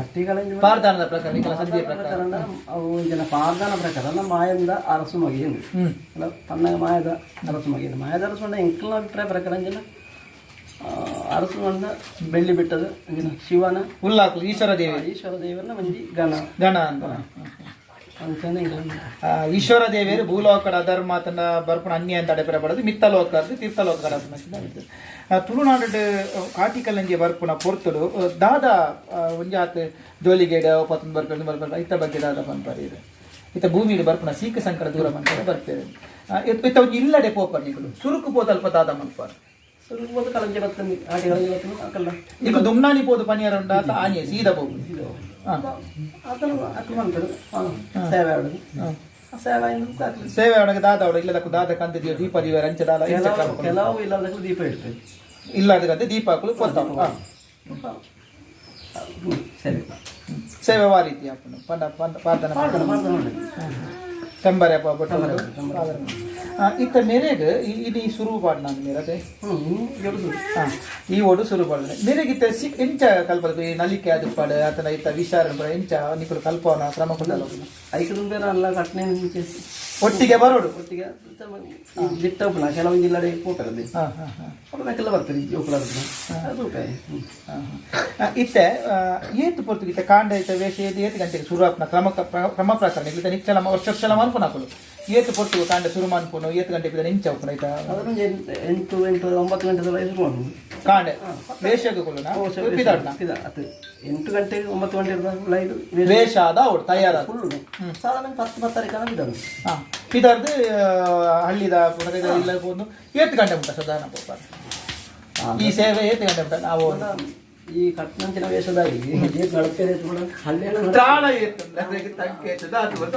ಆಟಿಕಲಂಗೆ ಪಾರ್ದಾನದ ಪ್ರಕಾರ ನಿಕಲ ಸಂಧಿಯ ಪ್ರಕಾರ. ಅವು ಜನ ಪಾರ್ದಾನ ಪ್ರಕಾರ ನಮ್ಮ ಮಾಯಂದ ಅರಸು ಮಗಿ ಹ್ಮ್. ಅಲ್ಲ ಪನ್ನಗ ಮಾಯದ ಅರಸು ಮಗಿಯನ್ನು ಮಾಯದ ಅರಸು ಮಂಡ ಎಂಕಲ್ನ ಅಭಿಪ್ರಾಯ ಪ್ರಕಾರ ಅಂಜನ ಅರಸು ಮಂಡ ಬೆಳ್ಳಿ ಬಿಟ್ಟದ ಅಂಜನ ಶಿವನ ಉಲ್ಲಾಕು ಈಶ್ವರ ದೇವ. ಈಶ್ವರ ದೇವನ ಮಂಜಿ ಗಣ. ಗಣ ಅಂತ. ಈಶ್ವರ ದೇವಿಯರು ಭೂಲೋಕದ ಅಧರ್ಮ ತನ್ನ ಬರ್ಪಣ ಅನ್ಯ ಅಂತ ಅಡೆಪರ ಪಡೆದು ತೀರ್ಥ ತೀರ್ಥಲೋಕದ ತುಳುನಾಡು ಆಟಿಕಲ್ಲಂಗೆ ಬರ್ಪುಣ ಪೊರ್ತುಡು ದಾದ ಒಂಜಾತ್ ಜೋಲಿಗೇಡ ಒಪ್ಪತ್ತೊಂದು ಬರ್ಕೊಂಡು ಬರ್ಕೊಂಡು ಇತ್ತ ಬಗ್ಗೆ ದಾದ ಪಂಪರಿ ಇದೆ. ಇತ್ತ ಭೂಮಿಯಲ್ಲಿ ಬರ್ಪಣ ಸೀಕ ಸಂಕಟ ದೂರ ಮಂತ್ರ ಬರ್ತೇವೆ. ಇಲ್ಲಡೆ ಇತ್ತ ಒಂದು ಇಲ್ಲಡೆ ಪೋಪರ್ನಿಗಳು ಸುರುಕು ಪೋದಲ್ಪ ದಾದ ಮನ್ಪಾರ ಸುರುಕು ಪೋದ ಕಲಂಜೆ ಬರ್ತಂದು ಈಗ ದುಮ್ನಾನಿ ಪೋದು ಪನಿಯರ ಉಂಟಾತ ಆನೆ ಸೀದಾ ಹೋಗು ಹಾ ಆತನು ಹಾಕಿ ಮಾಡ್ತಾರೆ ಸೇವೆ ಆಡೋದು ಆ ಸೇವೆ ಇಂದ ಹಾಕ್ಲಿ. ಸೇವೆ ಒಳಗೆ ದಾದ ಒಳಗೆ ಇಲ್ಲದಕ್ಕೂ ದಾದ ಕಂತಿದೀವ ದೀಪ ದೀವ ರಂಚದಾಲ ಇಂಚ ಕೆಲವು ಕ್ರಮ ಕೆಲವು ಇಲ್ಲದಕ್ಕೂ ದೀಪ ಇಡ್ತೇವೆ ಇಲ್ಲದಕ್ಕಂತೆ ದೀಪ ಹಾಕಲು ಕೊತ್ತಾವ ಹಾ. ಹ್ಮ್, ಸರಿ ಸೇವೆ ವಾ ರೀತಿ ಅಪ್ಪನು ಪಂಡ ಪಂಡ ಪ್ರಾರ್ಥನೆ ಮಾಡ್ತಾನೆ ಮಾಡ್ತಾನೆ ನೋಡಿ ಟೆಂಬರೆ ಬೊಟ್ಟ ಇತ್ತ ಮೆರೆಗ್ ಇದು ಸುರು ಪಾಡ್ ನಾನು ಮೇರದೆ ಹಾ ಈ ಓಡು ಸುರು ಪಾಡ್ ಮೇರೆಗ್ ಇತ್ತ ಸಿ ಎಂಚ ಕಲ್ಪದ ಈ ನಲಿಕೆ ಅದು ಪಾಡ ಆತನ ಇತ್ತ ವಿಚಾರ ಎಂಚ ನಿಕ್ಕಲು ಕಲ್ಪವನ ಕ್ರಮ ಕೊಡಲ್ಲ ಐದು ಬೇರೆ ಅಲ್ಲ ಕಟ್ನೆ ಒಟ್ಟಿಗೆ ಬರೋಡು. ಒಟ್ಟಿಗೆ ಬಿಟ್ಟ ಉಪ್ಪನ ಕೆಲವೊಂದು ಜಿಲ್ಲೆ ಹೋಗ್ತದೆ ಹಾ ಹಾ ಹಾ. ಅವ್ರನ್ನೆಲ್ಲ ಬರ್ತಾರೆ ಜೋಕುಲ ಅದು. ಇತ್ತೆ ಏತು ಪೊರ್ತು ಇತ್ತೆ ಕಾಂಡ ಇತ್ತ ವೇಷ ಏತು ಏತು ಗಂಟೆಗೆ ಶುರು ಆಪ್ನ ಕ್ರಮ ಕ್ರ- ಕ್ರಮ ಪ್ರಕಾರ ಇತ್ತ ನಿಚ್ಚಲ ವರ್ಷಲ ಮನ್ಪುನ ಹಾಕಲು ಏತು ಕೊಟ್ಟು ಕಾಂಡ ಶುರು ಮಾಡ್ಕೊಂಡು ಏತು ಗಂಟೆ ಬಿದ್ದ ನಿಂಚ ಉಪ್ಪನ ಆಯ್ತಾ? ಎಂಟು ಎಂಟು ಒಂಬತ್ತು ಗಂಟೆ ಮಾಡುದು. ಕಾಂಡೆ. ವೇಷ ಎಂಟು ಗಂಟೆ ಒಂಬತ್ತು ಗಂಟೆ ವೇಷ ಆದ ಅವ್ರು ತಯಾರಾದ ಫುಲ್ ಸಾಧಾರಣ ಹತ್ತು ಹತ್ತಾರು ಕಾಲ ಇದ್ದಾವೆ ಹಾ ಹಳ್ಳಿದ ಇಲ್ಲ ಒಂದು ಏತು ಗಂಟೆ ಉಂಟ ಸಾಧಾರಣ ಈ ಸೇವೆ ಏತು ಗಂಟೆ ಉಂಟ ನಾವು ಈ ಕಟ್ನಂಚಿನ ವೇಷದಾಗಿ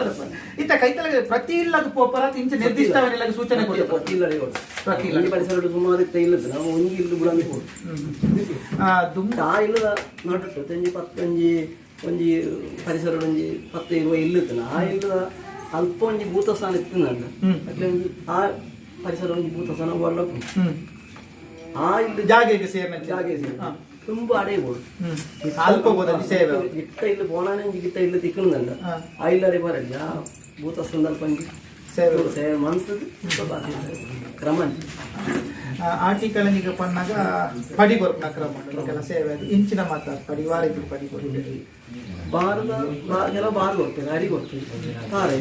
ಅದು. ಇತ್ತ ಕೈತಲ ಪ್ರತಿ ಇಲ್ಲದ ಪೋಪರ ಇಂಚ ನಿರ್ದಿಷ್ಟವನ್ನೆಲ್ಲ ಸೂಚನೆ ಪ್ರತಿ ಪರಿಸರ ಸುಮಾರು ಇತ್ತ ಇಲ್ಲದ ನಾವು ಒಂಜಿ ಇಲ್ಲು ಕೊಡು ಆ ಇಲ್ಲದ ತಂಜಿ ಪತ್ತೊಂಜಿ ಒಂಜಿ ಪರಿಸರ ಒಂಜಿ ಪತ್ತ ಇರುವ ಇಲ್ಲದ ಆ ಇಲ್ಲದ ಅಲ್ಪ ಒಂಜಿ ಭೂತಸ್ಥಾನ ಇತ್ತಿನಲ್ಲ ಹ್ಮ್. ಅಟ್ಲೆ ಒಂಜಿ ಆ ಪರಿಸರ ಒಂಜಿ ಭೂತಸ್ಥಾನ ಒಳ್ಳೆ ಆ ಇಲ್ಲಿ ಜಾಗೆಗೆ ಸೇರ್ನ ಜಾಗೆ ಹಾ. ತುಂಬಾ ಅಡೆ ಕೊಡು ಹ್ಮ್. ಅಲ್ಪ ಬೋದಲ್ಲಿ ಸೇವೆ ಗಿಟ್ಟ ಇಲ್ಲಿ ಪೋಣಾನೆ ಗಿಟ್ಟ ಇಲ್ಲಿ ತಿಕ್ಕಣಲ್ಲ ಹಾ. ಆ ಇಲ್ಲಡೆ ಬರಲ್ಲ ಆ ಭೂತಸ್ಥಾನದಲ್ಲಿ ಪಂಜಿ ಸೇವೆ ಸೇವೆ ಮಂತದ್ದು ಕ್ರಮ ಆ, ಆರ್ಟಿಕಲ್ ಈಗ ಪನ್ನಾಗ ಪಡಿ ಬರ್ಪನ ಕ್ರಮ. ಕೆಲ ಸೇವೆ ಅದು. ಇಂಚಿನ ಮಾತಾಡ್ ಪಡಿ ವಾರಕ್ಕೆ ಪಡಿ ಬರ್ಬೇಕು ಭಾರತ ಬಾ- ಕೆಲವು ಬಾರ್ ಕೊಡ್ತೇವೆ ಅಡಿ ಕೊಡ್ತೇವೆ. ತಾರೆ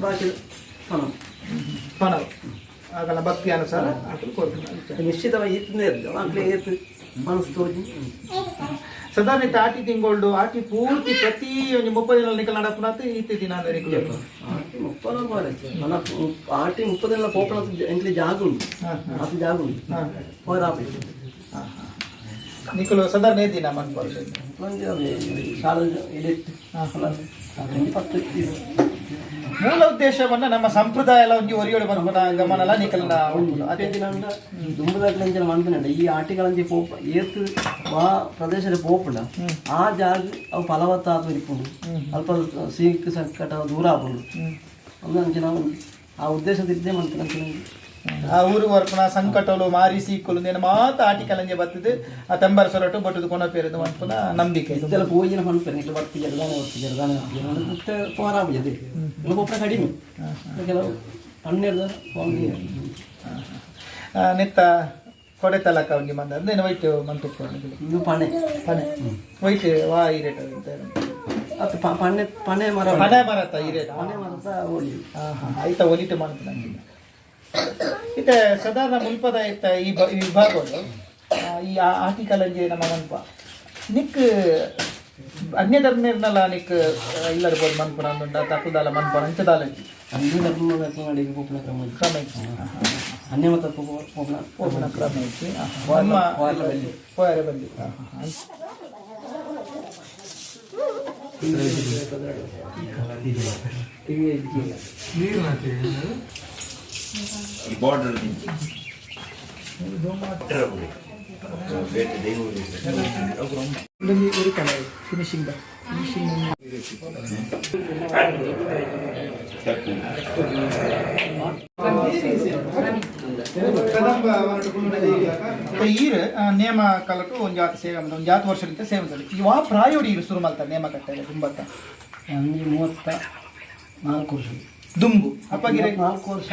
ಬಾಕಿ ಹಣ ಪಣವು. ಆಗಲ್ಲ ಭಕ್ತಿ ಅನುಸಾರ ಹಾಕಲು ಕೊಡ್ತೀನಿ ನಿಶ್ಚಿತವಾಗಿ ಇತ್ತನೇ ಇರ್ತದೆ ಮಕ್ಳಿಗೆ ಎತ್ತು ಮನಸ್ಸು ತೋಜಿ ಸಾಧಾರಣ ಇತ್ತ ಆಟಿ ತಿಂಗಳು ಆಟಿ ಪೂರ್ತಿ ಪ್ರತಿ ಒಂದು ಮುಪ್ಪೈ ದಿನ ನಿಕಲ್ ನಡಪುನತ್ ಇತ್ತಿ ದಿನ ಅಂದ್ರೆ ಆಟಿ ಮುಪ್ಪನ ಬಾರೆ మన ఆటి ముప్పది నెలల పోపల ఇంట్లో జాగు ఉంది అది జాగు ఉంది ಹಾ పోయి రాపి ಹಾ ನಿಕಲು ಸಾಧಾರಣ ದಿನ ಮನ್ಪಡ್ತೇನೆ చాలా ఎడిట్ ಹಾ పత్తు ಮೂಲ ಉದ್ದೇಶವನ್ನ ನಮ್ಮ ಸಂಪ್ರದಾಯ ಎಲ್ಲ ಒಂಜಿ ಒರಿಯೋಡು ಬರ್ಬೋದ ಗಮನಲ ನಿಕಲ್ನ ಅದೇ ದಿನ ದುಂಬದಾಗ್ಲಂಚನ ಮಂತನಂಡ ಈ ಆಟಿಗಳಂಚಿ ಪೋಪ ಏತ್ ವಾ ಪ್ರದೇಶದ ಪೋಪುಂಡ. ಆ ಜಾಗ ಅವು ಫಲವತ್ತಾದ ಇಪ್ಪುಂಡು ಅಲ್ಪ ಸೀಕ್ ಸಂಕಟ ದೂರ ಆಪುಂಡು. ಅಂದಂಚನ ಆ ಉದ್ದೇಶದಿದ್ದೇ ಮಂತನಂಚನ ಆ ಊರು ವರ್ಪನ ಸಂಕಟಲು ಮಾರಿ ಸೀಕಲು ನೇನು ಮಾತ ಆಟಿಕಲಂಗೆ ಬರ್ತದೆ ಆ ತಂಬರ್ ಸೊರಟು ಬಟ್ಟದು ಕೊನ ಪೇರದು ಅನ್ಪುನ ನಂಬಿಕೆ. ಇದು. ಇದೆಲ್ಲ ಪೂಜಿನ ಪಂಪನೆ ಇಟ್ಲು ಬರ್ತಿದ್ದಾರೆ ದಾನೆ ಬರ್ತಿದ್ದಾರೆ ದಾನೆ ಬರ್ತಿದ್ದಾರೆ ಮತ್ತೆ ಕಡಿಮೆ. ಕೆಲವು ಹನ್ನೆರಡು ಆ, ನೆತ್ತ ಕೊಡೆ ತಲಕ ಅವ್ನಿಗೆ ಮಂದ ಅಂದ್ರೆ ವೈಟ್ ಮಂತು ಇದು ಪಣೆ. ಪನೆ ವೈಟ್ ವಾ ಈ ರೇಟ್ ಅದು ಪ- ಪಣೆ ಪಣೆ ಮರ. ಪನೆ ಮರತ ಈ ರೇಟ್ ಪಣೆ ಮರತ ಹೋಳಿ ಹಾ ಹಾಂ. ಆಯ್ತಾ ಒಲಿಟು ಮಾಡ್ತೀನಿ ಇತ್ತೆ ಸಾಧಾರಣ ಮುನ್ಪದ ಇತ್ತ ಈ ವಿಭಾಗಗಳು ಈ ಆಟಿಕಲಂಜಿ ನಮ್ಮ ಮನ್ಪ ನಿಕ್ ಅನ್ಯ ಧರ್ಮೀರ್ನಲ್ಲ ನಿಕ್ ಇಲ್ಲರ ಬೋದು ಮನ್ಪುರ ಅಂದುಂಡ ತಪ್ಪುದಾಲ ಮನ್ಪುರ ಅಂಚದಾಲಂಜಿ ಅನ್ಯ ಧರ್ಮ ಕ್ರಮಗಳಿಗೆ ಪೋಪುನ ಕ್ರಮ ಕ್ರಮ ಇತ್ತು ಅನ್ಯ ಮತ ಪೋಪುನ ಪೋಪುನ ಕ್ರಮ ಇತ್ತು ನಮ್ಮ ಹೋಯರೆ ಬಂದಿ ಟಿವಿ ನೀರು ఈ బార్డర్ ఫినిషింగ్ ಈರ್ ನೇಮ ಕಾಲಕ್ಕೆ ಒಂದು ಜಾತಿ ಸೇವೆ ಅಂತ ಒಂದು ಜಾತಿ ವರ್ಷದಿಂದ ಸೇವೆ ಅಂತ ಇವ ಪ್ರಾಯೋಡಿ ಇರು ಶುರು ಮಾಡ್ತಾರೆ ನೇಮ ಕಟ್ಟ ತುಂಬತ್ತ ಮೂವತ್ತ ನಾಲ್ಕು ವರ್ಷ ದುಂಬು. ಅಪ್ಪಗೆ ನಾಲ್ಕು ವರ್ಷ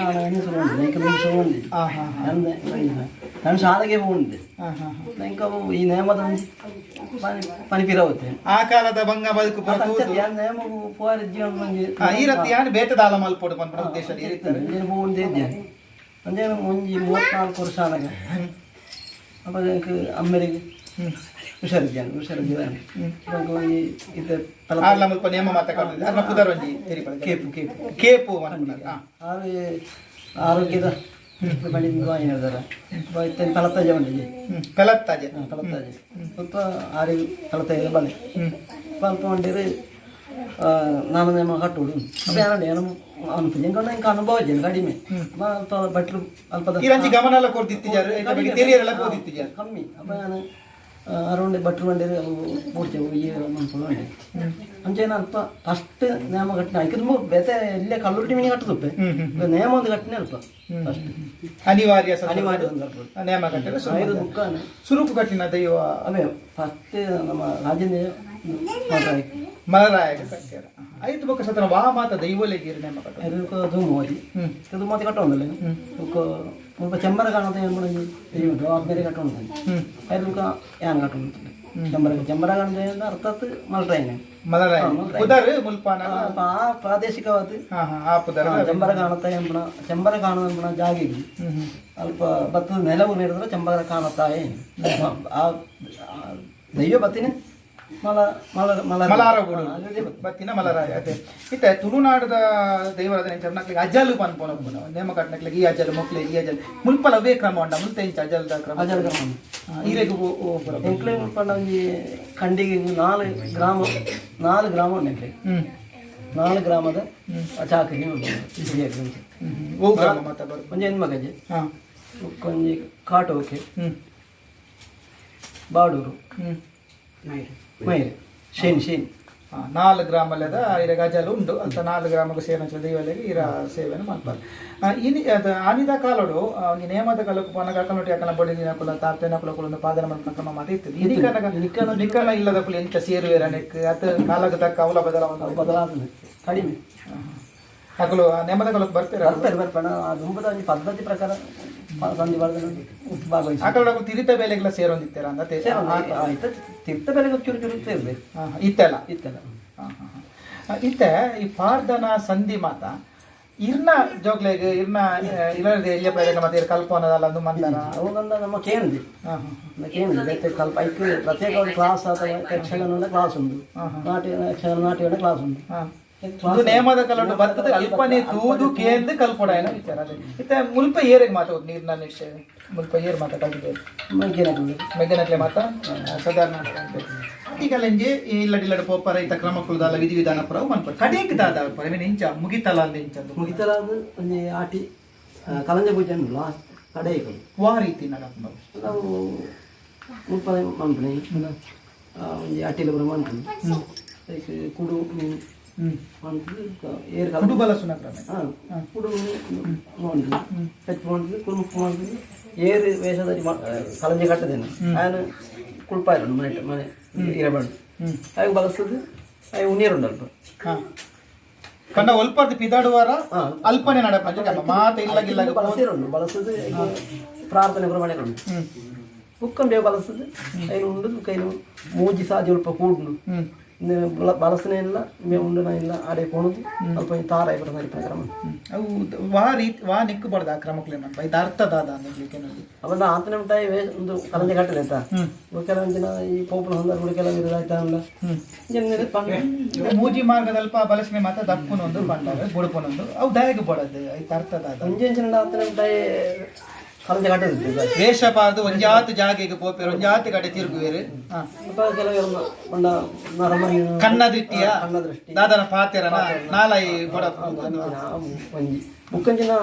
ಹೋಗಿ ನಾನು ಶಾಲೆಗೆ ಹೋಗಿದ್ದೆ ಈ ನೇಮದ ಪನಿಪಿರ ಹೋಗ್ತೆ ಆ ಕಾಲದ ಬಂಗ ಬದುಕು ನೇಮಗು ಪೋರ ಜೀವನ ಬಂದು ಈ ರೀತಿ ಯಾರು ಬೇಟದಾಲ ಮಲ್ಪೋಡು ಬಂದ ಉದ್ದೇಶ ಇರ್ತಾರೆ. ನೀನು ಹೋಗಿ ಇದ್ದೇನೆ ಅಂದರೆ ಒಂಜಿ ಮೂವತ್ನಾಲ್ಕು ವರ್ಷ ಆಗ ಅಪ್ಪ ಅಮ್ಮರಿಗೆ. ಹುಷಾರಿದ್ದಾನೆ ಹುಷಾರಿದ್ದಾನೆ ಇವಾಗ ಹೋಗಿ ಇದು ತಲ ಆರ್ಲ ಮುಲ್ಪ ನೇಮ ಮಾತಾಡ್ತಾರೆ ಅದ್ರ ಪುದರ್ ಒಂಜಿ ತೆರಿಪಡೆ ಕೇಪು ಕೇಪು ಕೇಪು ಹಾ ಆರು ಆರೋಗ್ಯದ ಬಂದಿದ್ದು ಏನು ಹೇಳ್ತಾರೆ ಇತ್ತೇನು ತಲತ್ತಾಜೆ ಬಂದಿದೆ ಕಲತ್ತಾಜೆ ಹಾಂ ತಲತ್ತಾಜೆ ಸ್ವಲ್ಪ ಆರಿಗೆ ಬಲೆ ಸ್ವಲ್ಪ ಹೊಂಡಿರಿ ನಾನು ನೇಮ ಕಟ್ಟುಡು ಅಪ್ಪ ಯಾರು ಏನು ಅವನು ಇಂಕ ಅನುಭವ ಇದೆ ಕಡಿಮೆ ಅಲ್ಪ ಭಟ್ರು ಅಲ್ಪದ ಇರಂಜಿ ಗಮನ ಎಲ್ಲ ಕೊಡ್ತಿತ್ತಿದ್ದಾರೆ ತೆರಿಯರೆಲ್ಲ ಕಮ್ಮಿ ಅಪ್ಪ ನಾನು ಅರೌಂಡ್ ಅವು ಪೂರ್ತಿ ಈ ಮನ್ಪುಳು ಉಂಡೆ ಅಂಚೇನ ಅಲ್ಪ ಫಸ್ಟ್ ನೇಮ ಘಟನೆ ಆಯ್ಕೆ ತುಂಬ ಬೆತೆ ಇಲ್ಲೇ ಕಲ್ಲೂರು ಟಿಮಿನಿ ಕಟ್ಟುತ್ತಪ್ಪೆ ನೇಮ ಒಂದು ಘಟನೆ ಅಲ್ಪ ಫಸ್ಟ್ ಅನಿವಾರ್ಯ. ಅನಿವಾರ್ಯ ನೇಮ ಶುರು ಐದು. ಬುಕ್ಕಾನೆ ಸುರುಪು ಕಟ್ಟಿನ ದೈವ ಅವೇ ಫಸ್ಟ್ ನಮ್ಮ ರಾಜೇಂದ್ರ ಮಲರಾಯ ಕಟ್ಟ್ಯಾರ ಐದು ಬೊಕ್ಕ ಸತ್ರ ವಾ ಮಾತ ದೈವಲೆಗೀರು ನೇಮ ಕಟ್ಟ ಅದಕ್ಕೆ ದುಮ್ಮೋದಿ ಹ್ಮ್. ಇದು? ಮತ್ತೆ ಸ್ವಲ್ಪ ಚೆಂಬರ ಕಾಣುತ್ತೆ ಎಂಬುದು ತಿರಿಯುಂಟು ಆ ಬೇರೆ ಕಟ್ಟುಂಟು ಅದಕ್ಕೆ ಯಾನ್ ಕಟ್ಟುಂಟು ചെമ്പറ ചെമ്പറ കാണുന്ന അർത്ഥത്ത് മലട്ടൈന ആ പ്രാദേശികവാത്ത് ചെമ്പറ കാണത്ത നമ്മള ചെമ്പറ കാണുന്ന നമ്മള അല്പ അಲ್ಪ ബത്ത് നിലവ് നേടുന്ന ചെമ്പറ കാണത്തായ. ആ ദൈവ ബത്തിന് ಮಲ ಮಲ ಮಲ ಮಲಾರಗುಡು. ಬತ್ತಿನ ಮಲರಾಯ ಅದೇ. ಇತ್ತೆ ತುಳುನಾಡದ ದೇವರಾದ ನೆಂಚರ್ನಕ್ಲಿಗೆ ಅಜಲ್ ಪನ್ಪೊನ ನೇಮ ಕಟ್ಟನಕ್ಲಿಗೆ ಈ ಅಜಲ್ ಮೊಕ್ಲೆ ಈ ಅಜಲ್. ಮುಲ್ಪಲ ಅವೇ ಕ್ರಮ ಉಂಡ ಮುಲ್ತೆ ಇಂಚ ಅಜಲ್ದ ಕ್ರಮ ಅಜಲ್ ಗ್ರಾಮ ಈರೆಗೂ ಎಂಕ್ಲೆ ಮುಲ್ಪಂಡ ಒಂಜಿ ಖಂಡಿಗೆ ನಾಲ್ ಗ್ರಾಮ ನಾಲ್ ಗ್ರಾಮ ಉಂಡು ಎಂಕ್ಲೆ ನಾಲ್ ಗ್ರಾಮದ ಬರು. ಒಂಜಿ ಹೆಣ್ಮಗಜೆ ಒಂಜಿ ಕಾಟೋಕೆ. ಬಾಡೂರು. ಹ್ಮ್. ಮೈರೆ ಶೇನ್ ಶೇನ್ ಆ, ನಾಲ್ ಗ್ರಾಮಲ್ಲದ ಇರ ಗಜಲು ಉಂಡು ಅಂತ ನಾಲ್ ಗ್ರಾಮಕ್ಕೆ ಸೇರಿನ ದೈವಲೆಗೆ ಇರ ಸೇವೆಯನ್ನು ಮಾಡ್ತಾರೆ. ಇನಿ ಅದು ಆನಿದ ಕಾಲಡು ಒಂದು ನೇಮದ ಕಾಲಕ್ಕೆ ಪನ ಕಕ್ಕನೊಟ್ಟಿ ಅಕ್ಕನ ಬಡಿ ನೀನ ಕುಲ ತಾರ್ತೇನ ಕುಲ ಕುಲ ಪಾದನ ಮಾಡ್ಕೊಂಡು ಕ್ರಮ ಮಾಡಿ ಇರ್ತದೆ. ನಿಕ್ಕನ ನಿಕ್ಕನ ಇಲ್ಲದ ಕುಲ ಎಂತ ಸೇರುವೇರ ನೆಕ್ ಅತ ಕಾಲಕ್ಕೆ ತಕ್ಕ ಅವಲ ಬದಲಾವಣೆ ಬದಲಾದ ಕಡಿಮೆ. ಹಗಲು ನೇಮದ ಕಾಲಕ್ಕೆ ಬರ್ತೀರ? ಬರ್ತಾರೆ ಬರ್ಪಣ ಆ ದುಂಬದ ಪದ್ಧತಿ ಪ್ರಕಾರ ಸಂಧಿ ಬರ್ದ ಭಾಗವಹಿಸಿ. ಆ ಕಡೆ ತಿರಿತ ಬೆಲೆಗೆಲ್ಲ ಸೇರೊಂದಿತ್ತೀರ ಅಂತ ತಿರ್ತ ಬೆಲೆಗೆ ಬೆಲೆ ಚೂರು ಚೂರು ಇರ್ಬೇಕು. ಇತ್ತೆಲ್ಲ. ಇತ್ತಲ್ಲ. ಹಾ, ಹಾ, ಹಾ. ಇತ್ತೆ ಈ ಪಾರ್ದನ ಸಂಧಿ ಮಾತ ಇರ್ನ ಜೋಗ್ಲೆಗ್ ಇರ್ನ ಇಲ್ಲದೆ ಎಲ್ಲಿಯ ಬೆಳೆಗೆ ಮತ್ತೆ ಕಲ್ಪನದಲ್ಲ ಅದು ಮಂದನ? ಅವಂದ ನಮ್ಮ ಕೇಂದ್ರಿ. ಕೇಂದ್ರಿ ಕಲ್ಪ ಐಕ್ಯ ಪ್ರತ್ಯೇಕ ಒಂದು ಕ್ಲಾಸ್ ಅಥವಾ ಯಕ್ಷಗಾನ ಕ್ಲಾಸ್ ಉಂಟು. ನಾಟ್ಯ ಯಕ್ಷಗಾನ ನಾಟ್ಯ ಕ್ಲಾಸ್ ಉಂಟು. ಹಾ. ಇದು ನೇಮದ ಕಲೋಟು ಬರ್ತದೆ ಅಲ್ಪನೆ ತೂದು ಕೇಂದ್ರ ಕಲ್ಪೊಡ ಏನೋ ವಿಚಾರ ಅದೇ. ಇತ್ತೆ ಮುಲ್ಪ ಏರಿಗೆ ಮಾತಾಡ್ ನೀರ್ನ ವಿಷಯ. ಮುಲ್ಪ ಏರ್ ಮಾತಾಡಿದೆ ಮಗ್ಗಿನ ಮೆಗ್ಗನಟ್ಲೆ ಮಾತ? ಸಾಧಾರಣ ಆಟಿಗಲೆಂಜೆ ಇಲ್ಲಡಿಲ್ಲಡ ಪೋಪ ರೈತ ಕ್ರಮಕ್ಕುಳದಾಲ ವಿಧಿ ವಿಧಾನ ಪರ ಮನ್ಪುರ ಕಡೆಗೆ ದಾದ ಇವೇನ್ ಇಂಚ ಮುಗಿತಲ ಅಂದ. ಇಂಚದ್ದು ಮುಗಿತಲಾದ ಒಂಜಿ ಆಟಿ ಕಲಂಜ ಪೂಜೆ ಲಾಸ್ಟ್ ಕಡೆಗಳು ವಾ ರೀತಿ ನಡಪುಂಡು ನಾವು ಮುಪ್ಪದ ಮನ್ಪಣಿ ಒಂಜಿ ಆಟಿಲ ಪುರ ಮನ್ಪಣಿ ಕುಡು ಮೀನು ಹ್ಮ್ ಮನ್ಪಣಿ ಏರ್ ಕಲ ಕುಡು ಬಲಸುನ ಕ್ರಮ ಹಾಂ ಕುಡು ಮೀನು ಮನ್ಪಣಿ ಹೆಚ್ಚು ಮನ್ಪಣಿ ಕುರುಮುಪ್ಪು ಮನ್ಪಣಿ ಏರ್ ವೇಷದಲ್ಲಿ ಕಲಂಜ ಕಟ್ಟದೇನು ఆయన ಕುಳ್ಪಾಯಿಲ್ಲ ಮನೆ ಮನೆ ಇರಬಾರ್ದು ಹ್ಮ್ ಹಾಗೆ ಬಳಸೋದು ಹಾಗೆ ಉಣ್ಣೀರುಂಡು ಅಲ್ಪ ಹಾ ಕಂಡ ಒಲ್ಪದ ಪಿದಾಡುವಾರ ಹಾ. ಅಲ್ಪನೆ ನಡಪಂಜ ನಮ್ಮ ಮಾತ ಇಲ್ಲ ಗಿಲ್ಲ ಬಳಸಿರುಂಡು ಬಳಸೋದು ಈಗ ಪ್ರಾರ್ಥನೆ ಪ್ರಮಾಣ ಉಂಟು ಹ್ಮ್ ಬುಕ್ಕಂ ಬೇಗ ಬಳಸೋದು ಐನು ಉಂಡು ಕೈನು ಮೂಜಿ ಸಾಜಿ ಉಲ್ಪ ಕೂಡ್ನು ಹ್ಮ್ ಬಳಸನೇ ಇಲ್ಲ ಮೇ ಉಂಡು ನಾ ಇಲ್ಲ ಆಡೆ ಕೊಣದು ಸ್ವಲ್ಪ ತಾರ ಇಬ್ಬರ ಸರಿ ಕ್ರಮ. ಅವು ವಾ ರೀತಿ ವಾ ನಿಕ್ಕಬಾರ್ದು ಆ ಕ್ರಮಕ್ಕೆ ಮನ್ಪ ಇದು ಅರ್ಥದಾದ ಅನ್ನಲಿಕ್ಕೆ ನೋಡಿ ಅವನ್ನ ಆತನ ತಾಯಿ ಒಂದು ಕಲಂಜ ಕಟ್ಟಲೆ ಆಯ್ತಾ ಕೆಲವೊಂದು ದಿನ ಈ ಪೋಪನ ಸಂದರ್ಭ ಕೆಲವು ಆಯ್ತಾ ಅಲ್ಲ ಮೂಜಿ ಮಾರ್ಗದಲ್ಪ ಬಲಸನೆ ಮಾತ ದಪ್ಪನೊಂದು ಬಂಡಾವೆ ಬುಡಪನೊಂದು ಅವು ದಯಗೆ ಬಡದು ಐತ ಅರ್ಥದಾದ. ಅಂಜೆ ಜನ ಆತನ ಮಿಠಾಯಿ ಕಲಂಜ ಕಟ್ಟಿರುತ್ತೆ ವೇಷ ಪಾರ್ದು ಒಂಜಾತ್ ಜಾಗೆಗೆ ಪೋಪೆರು ಒಂಜಾತ್ ಕಡೆ ತಿರುಗುವೇರು ಹಾ. ಅಪ್ಪ ಕೆಲವು ಒಂದ ನರಮನಿ ಕಣ್ಣ ದೃಷ್ಟಿ. ದಾದನ ಪಾತೆರನ ನಾಲೈ ಬಡ ಒಂಜಿ ಮುಕ್ಕಂಜಿನ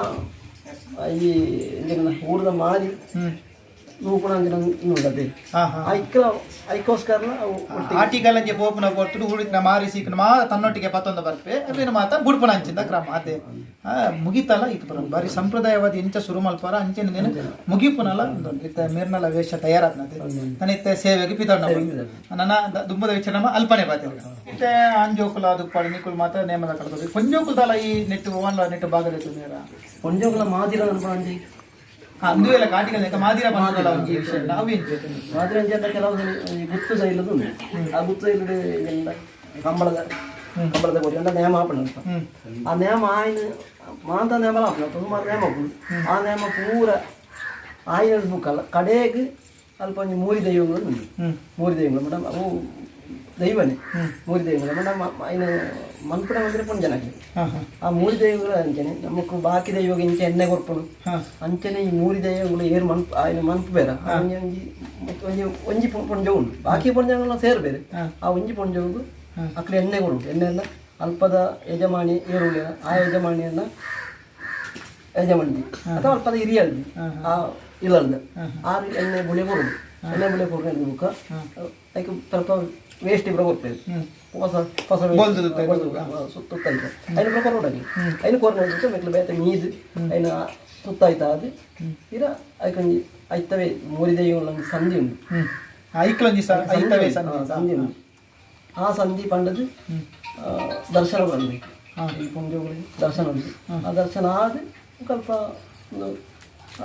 ಈ ಎಂಜಿನ ಊರದ ಮಾರಿ ಹಾ ಐಕ ಐಕೋಸ್ಕರನ ಆಟಿಗಲಂಜೆ ಪೋಪುನ ಕೊಟ್ಟು ಹುಡುಕಿನ ಮಾರಿಸಿ ಸಿಕ್ಕನ ಮಾ ತನ್ನೊಟ್ಟಿಗೆ ಪತ್ತೊಂದು ಬರ್ಪೆ ಅವೇನು ಮಾತ? ಬುಡ್ಪುಣ ಅಂಚಿಂದ ಕ್ರಮ. ಅದೇ. ಮುಗಿತಲ್ಲ ಇದು ಬರ ಬಾರಿ ಸಂಪ್ರದಾಯವಾದ ಇಂಚ ಶುರು ಮಲ್ಪಾರ ಅಂಚಿನ ನೀನು ಮುಗಿಪುನಲ್ಲ ಇತ್ತ ಮೇರ್ನಲ ವೇಷ ತಯಾರಾದ್ನದೆ ನನ್ನ ಇತ್ತ ಸೇವೆಗೆ ಪಿತಣ್ಣ ನನ್ನ ದುಂಬದ ವಿಚಾರ ಅಲ್ಪನೆ ಬಾತೆ ಇತ್ತೆ ಅಂಜೋಕುಲ ದುಪ್ಪಾಡಿ ನಿಕುಲ್ ಮಾತ್ರ ನೇಮದ ಕಳ್ಬೋದು ಕೊಂಜೋಕುಲದಲ್ಲ ಈ ನೆಟ್ಟು ಓನ್ಲ ನೆಟ್ಟು ಭಾಗದ ನೇರ. ಕೊಂಜೋಗಳ ಮಾದಿರ ಅನ್ಕೊಂಡಿ ಅಂದುವೆಲ್ಲ ಕಾಟಿಗೆಲ್ಲ ಈಗ ಮಾದಿರ ಬಂದಲ್ಲ ಅವ್ರಿಗೆ ವಿಷಯ ನಾವೇನು ಜೊತೆ ಮಾದಿರಂಜಿ ಅಂತ ಕೆಲವೊಂದು ಈ ಗುತ್ತು ಸೈಲದ್ದು ಉಂಟು ಆ ಗುತ್ತು ಸೈಲುಡೆ ಎಲ್ಲ ಕಂಬಳದ ಕಂಬಳದ ಕೊಟ್ಟು ಎಲ್ಲ ನೇಮ ಹಾಪಣ್ಣಪ್ಪ ಆ ನೇಮ ಆಯ್ನ ಮಾಂತ ನೇಮ ಹಾಪಣ ಸುಮಾರು ನೇಮ ಪೂ ಆ ನೇಮ ಪೂರ ಆಯ್ನ ಬುಕ್ಕಲ್ಲ ಕಡೆಗೆ ಅಲ್ಪ ಒಂಜಿ ಮೂರಿ ದೈವಗಳು ಉಂಟು ಮೂರಿ ದೈವಗಳು ಮೇಡಮ್ ಅವು ದೈವನೇ ಮೂರಿ ದೈವಗಳು ಮೇಡಮ್ ಆಯ್ನ ಮನ್ಪುಡ ಮಂದಿರ ಪುಂಜನಾಗಿ. ಆ ಮೂರು ದೈವಗಳು ಅಂಚನೆ ನಮಕ್ ಬಾಕಿ ದೈವಗ ಇಂಚ ಎಣ್ಣೆ ಕೊರ್ಪುಡು ಅಂಚನೆ ಈ ಮೂರು ದೈವಗಳು ಏರ್ ಮನ್ಪ ಆಯ್ನ ಮನ್ಪು ಬೇರ ಒಂಜಿ ಮತ್ತು ಒಂಜಿ ಒಂಜಿ ಪುಂಜ ಉಂಡು ಬಾಕಿ ಪುಂಜಗಳೆಲ್ಲ ಸೇರ್ ಬೇರೆ. ಆ ಒಂಜಿ ಪುಂಜವು ಅಕ್ಕಡೆ ಎಣ್ಣೆ ಕೊಡುಂಟು ಎಣ್ಣೆ ಎಲ್ಲ ಅಲ್ಪದ ಯಜಮಾನಿ ಏರುಳ್ಳಿ ಆ ಯಜಮಾನಿಯನ್ನ ಯಜಮಾನಿ ಅಥವಾ ಅಲ್ಪದ ಹಿರಿಯಲ್ದಿ ಆ ಇಲ್ಲಲ್ದ. ಆ ಎಣ್ಣೆ ಬುಳೆ ಕೊಡುದು. ಎಣ್ಣೆ ಬುಳೆ ಕೊಡುವ ಮುಖ ಅದಕ್ಕೆ ಸ್ವಲ್ಪ ವೇಸ್ಟ್ ಇಬ್ಬರು ಕೊಡ್ತೇವೆ. சுத்தம் அதில் கூட கொரோடாடி அதில் கொரோனா வந்துட்டு மெக்கில் பேத்த நீது அதில் சுத்தாய்த்தா அது ಇರ ಐಕೊಂಜಿ ಐತವೇ ಮೋರಿದೆಯ ಒಂದು ಸಂಧಿ ಉಂಟು. ಐಕ್ಲಂಜಿ ಐತವೇ ಸಂಧಿ ಆ ಸಂಧಿ ಪಂಡದು ದರ್ಶನ ಬರಬೇಕು ಈ ಪುಂಜೋಗಳಿಗೆ ದರ್ಶನ ಉಂಟು. ಆ ದರ್ಶನ ಆದ ಸ್ವಲ್ಪ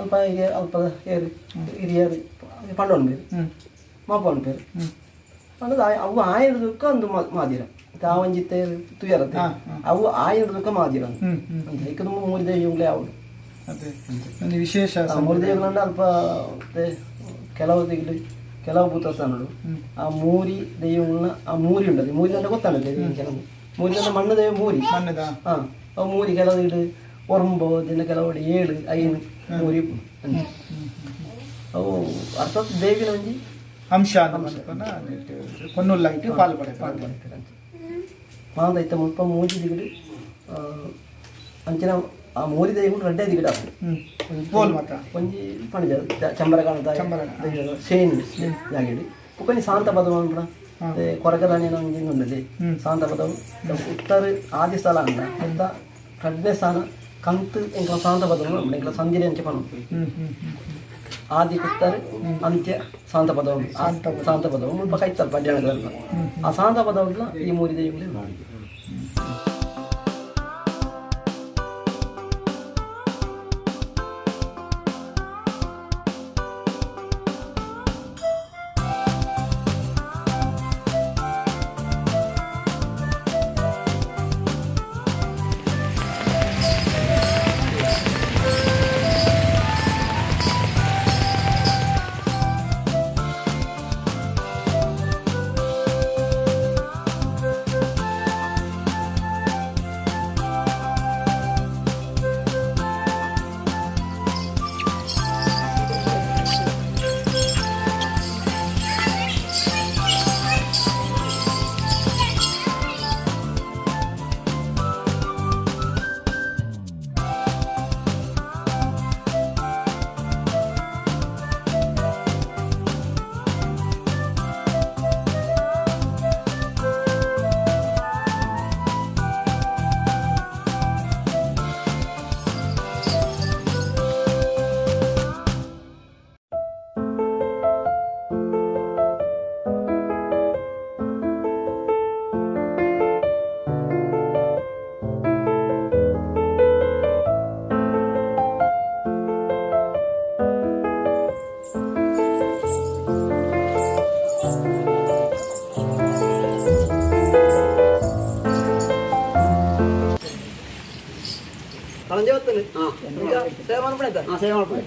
ಅಲ್ಪ ಅಲ್ಪ ಹಿರಿಯರು ಪಂಡ ಉಂಟು ಮಾಪ ಉಂಟು ಅನ್ನೋದು ಅವು ಆಯುರ್ದಕ್ಕೆ ಒಂದು ಮಾದಿರ. ತಾವಂಜಿತ್ತೆ ತುಯರತ್ತೆ ಅವು ಆಯುರ್ದಕ್ಕೆ ಮಾದಿರ ಅಂತ. ತುಂಬ ಮೂರು ದೇವಗಳೇ ಅವರು. ಒಂದು ವಿಶೇಷ ಮೂರು ದೇವಗಳನ್ನ ಅಲ್ಪ ಕೆಲವು ತೆಗಿಲು ಕೆಲವು ಭೂತಸ್ಥಾನಗಳು ಆ ಮೂರಿ ದೈವಗಳನ್ನ ಆ ಮೂರಿ ಉಂಟದು. ಮೂರಿ ಅಂದ್ರೆ ಗೊತ್ತಾಗುತ್ತೆ ಕೆಲವು. ಮೂರಿ ಅಂದ್ರೆ ಮಣ್ಣು ದೇವ ಮೂರಿ. ಮಣ್ಣದ? ಹಾ. ಅವು ಮೂರಿ ಕೆಲವು ಇಡು ಒರಂಬೋ ದಿನ ಕೆಲವು ಏಳು ಐದು ಮೂರಿ. ಅವು ಅರ್ಥಾತ್ ದೇವಿನ ಒಂಜಿ ಅಂಶ ಅಂತ ಮಾಡ್ಕೊಂಡ ಪೊನ್ನುಲ್ಲ ಇಟ್ಟು ಪಾಲ್ ಪಡೆ ಪಾಲ್ ಪಡೆ. ಮಾಂದೈತ ಮುಲ್ಪ ಮೂಜಿ ದಿಗಡು ಆ, ಅಂಚಿನ ಆ ಮೂರಿ ದೈವಗಳು ರೆಡ್ಡೆ ದಿಗಡ ಹ್ಮ್. ಬೋಲ್ ಮಾತ್ರ. ಒಂಜಿ ಪಣಿಜ ಚಂಬರಗಾಣದ ಚಂಬರಗಾಣ. ಸೇನ್ ಜಾಗಿಡಿ ಒಂಜಿ ಶಾಂತ ಪದವು ಅನ್ಪಡ ಕೊರಗದಾನಿನ ಒಂಜಿ ಉಂಡದೆ. ಹ್ಮ್. ಶಾಂತ ಪದವು. ಉತ್ತರ ಆದಿ ಸ್ಥಳ ಅಂಡ ಎಂತ ಕಡ್ನೆ ಸ್ಥಾನ ಕಂತು ಆದಿ ಕುತ್ತರ್ ಅಂತ್ಯ ಶಾಂತ ಪದವು ಶಾಂತ ಪದವು ಮುಲ್ಪ ಕೈತಲ್ ಪದ್ಯಗಳ ಆ ಶಾಂತ ಪದವುಗಳ ಈ ಮೂರು ದೈವಗಳು ಮಾಡಿ ಸೇವೆ ಮಾಡ್ಬಿಡ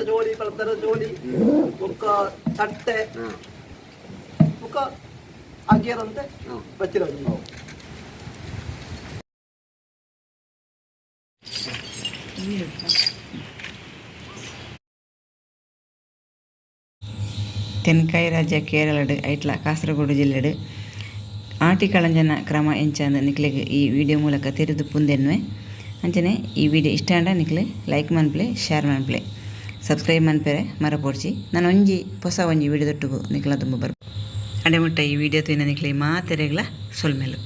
సాంతంట జోడి పలతర జోడి ఒక తట్టె ఒక అగ్గేరంతే వచ్చిరోజు ತೆನ್ಕಾಯಿ ರಾಜ್ಯ ಕೇರಳಡ್ ಐಟ್ಲ ಕಾಸರಗೋಡು ಜಿಲ್ಲೆಡ್ ಆಟಿ ಕಳಂಜನ ಕ್ರಮ ಎಂಚಂದ ನಿಕ್ಲೆಗ್ ಈ ವಿಡಿಯೋ ಮೂಲಕ ತೆರೆದು ಪುಂದೆನ್ವೆ ಅಂಚನೆ ಈ ವಿಡಿಯೋ ಇಷ್ಟ ಅಂಡ ನಿಕ್ಲೆ ಲೈಕ್ ಮನ್ಪ್ಲೆ ಶೇರ್ ಮನ್ಪ್ಲೆ ಸಬ್ಸ್ಕ್ರೈಬ್ ಮನ್ಪೆರೆ ಮರಪೋಡ್ಸಿ. ನಾನು ಒಂಜಿ ಹೊಸ ಒಂಜಿ ವಿಡಿಯೋ ತೊಟ್ಟು ನಿಕ್ಲ ತುಂಬ ಬರ್ಬೋದು ಅಡೆ ಮುಟ್ಟ ಈ ವಿಡಿಯೋ ತಿನ್ನ ನಿಕ್ಲಿ ಮಾತೆರೆಗ್ಲ ಸೊಲ್ಮೆಲು.